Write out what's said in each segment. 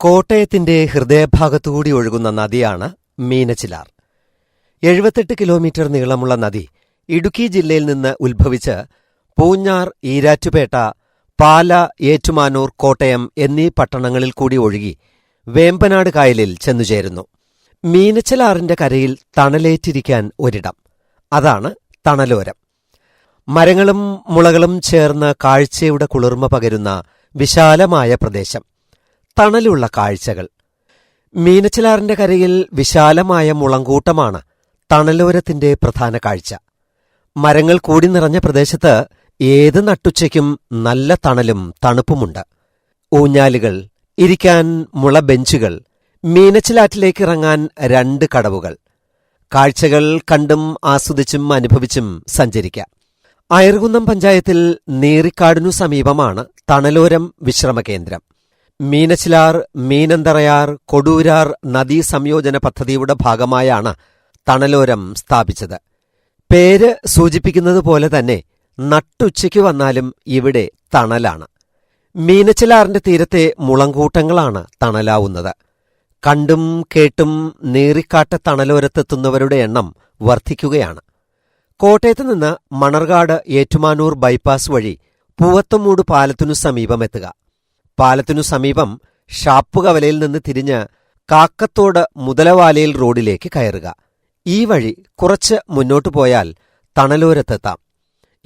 കോട്ടയത്തിന്റെ ഹൃദയഭാഗത്തുകൂടി ഒഴുകുന്ന നദിയാണ് മീനച്ചിലാർ. എഴുപത്തെട്ട് കിലോമീറ്റർ നീളമുള്ള നദി ഇടുക്കി ജില്ലയിൽ നിന്ന് ഉത്ഭവിച്ച് പൂഞ്ഞാർ ഈരാറ്റുപേട്ട പാല ഏറ്റുമാനൂർ കോട്ടയം എന്നീ പട്ടണങ്ങളിൽ കൂടി ഒഴുകി വേമ്പനാട് കായലിൽ ചെന്നുചേരുന്നു മീനച്ചിലാറിന്റെ കരയിൽ തണലേറ്റിരിക്കാൻ ഒരിടം. അതാണ് തണലോരം. മരങ്ങളും മുളകളും ചേർന്ന് കാഴ്ചയുടെ കുളിർമ പകരുന്ന വിശാലമായ പ്രദേശം. തണലുള്ള കാഴ്ചകൾ. മീനച്ചിലാറിന്റെ കരയിൽ വിശാലമായ മുളങ്കൂട്ടമാണ് തണലോരത്തിന്റെ പ്രധാന കാഴ്ച. മരങ്ങൾ കൂടി നിറഞ്ഞ പ്രദേശത്ത് ഏത് നട്ടുച്ചയ്ക്കും നല്ല തണലും തണുപ്പുമുണ്ട്. ഊഞ്ഞാലുകൾ ഇരിക്കാൻ മുള ബെഞ്ചുകൾ മീനച്ചിലാറ്റിലേക്ക് ഇറങ്ങാൻ രണ്ട് കടവുകൾ. കാഴ്ചകൾ കണ്ടും ആസ്വദിച്ചും അനുഭവിച്ചും സഞ്ചരിക്കാം. അയർകുന്നം പഞ്ചായത്തിൽ നീറിക്കാടിനു സമീപമാണ് തണലോരം വിശ്രമകേന്ദ്രം. മീനച്ചിലാർ മീനന്തറയാർ കൊടൂരാർ നദീ സംയോജന പദ്ധതിയുടെ ഭാഗമായാണ് തണലോരം സ്ഥാപിച്ചത്. പേര് സൂചിപ്പിക്കുന്നത് പോലെ തന്നെ നട്ടുച്ചയ്ക്ക് വന്നാലും ഇവിടെ തണലാണ്. മീനച്ചിലാറിന്റെ തീരത്തെ മുളങ്കൂട്ടങ്ങളാണ് തണലാവുന്നത്. കണ്ടും കേട്ടും നീറിക്കാട്ട തണലോരത്തെത്തുന്നവരുടെ എണ്ണം വർദ്ധിക്കുകയാണ്. കോട്ടയത്ത് നിന്ന് മണർകാട് ഏറ്റുമാനൂർ ബൈപ്പാസ് വഴി പൂവത്തമൂട് പാലത്തിനു സമീപമെത്തുക. പാലത്തിനു സമീപം ഷാപ്പുകവലയിൽ നിന്ന് തിരിഞ്ഞ് കാക്കത്തോട് മുതലവാലയിൽ റോഡിലേക്ക് കയറുക. ഈ വഴി കുറച്ച് മുന്നോട്ടു പോയാൽ തണലൂരത്തെത്താം.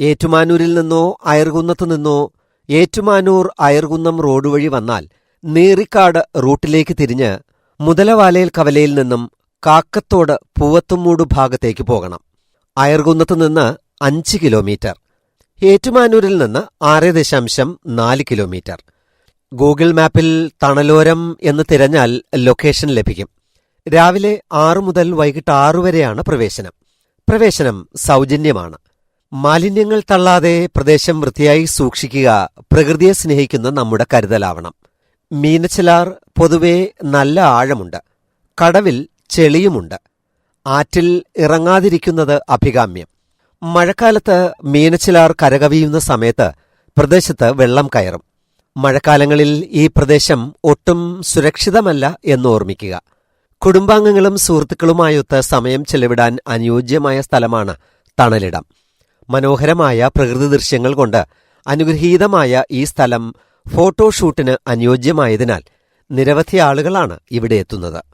ഏറ്റുമാനൂരിൽ നിന്നോ അയർകുന്നത്തു നിന്നോ ഏറ്റുമാനൂർ അയർകുന്നം റോഡ് വഴി വന്നാൽ നീറിക്കാട് റൂട്ടിലേക്ക് തിരിഞ്ഞ് മുതലവാലയിൽ കവലയിൽ നിന്നും കാക്കത്തോട് പൂവത്തുമൂട് ഭാഗത്തേക്ക് പോകണം. അയർകുന്നത്തു നിന്ന് അഞ്ച് കിലോമീറ്റർ. ഏറ്റുമാനൂരിൽ നിന്ന് ആറ് ദശാംശം നാല് കിലോമീറ്റർ. ഗൂഗിൾ മാപ്പിൽ തണലോരം എന്ന് തിരഞ്ഞാൽ ലൊക്കേഷൻ ലഭിക്കും. രാവിലെ ആറു മുതൽ വൈകിട്ട് ആറു വരെയാണ് പ്രവേശനം. പ്രവേശനം സൗജന്യമാണ്. മാലിന്യങ്ങൾ തള്ളാതെ പ്രദേശം വൃത്തിയായി സൂക്ഷിക്കുക പ്രകൃതിയെ സ്നേഹിക്കുന്ന നമ്മുടെ കരുതലാവണം. മീനച്ചിലാർ പൊതുവെ നല്ല ആഴമുണ്ട്. കടവിൽ ചെളിയുമുണ്ട്. ആറ്റിൽ ഇറങ്ങാതിരിക്കുന്നത് അഭികാമ്യം. മഴക്കാലത്ത് മീനച്ചിലാർ കരകവിയുന്ന സമയത്ത് പ്രദേശത്ത് വെള്ളം കയറും. മഴക്കാലങ്ങളിൽ ഈ പ്രദേശം ഒട്ടും സുരക്ഷിതമല്ല എന്ന് ഓർമ്മിക്കുക. കുടുംബാംഗങ്ങളും സുഹൃത്തുക്കളുമായൊത്ത് സമയം ചെലവിടാൻ അനുയോജ്യമായ സ്ഥലമാണ് തണലിടം. മനോഹരമായ പ്രകൃതി ദൃശ്യങ്ങൾ കൊണ്ട് അനുഗ്രഹീതമായ ഈ സ്ഥലം ഫോട്ടോഷൂട്ടിന് അനുയോജ്യമായതിനാൽ നിരവധി ആളുകളാണ് ഇവിടെ എത്തുന്നത്.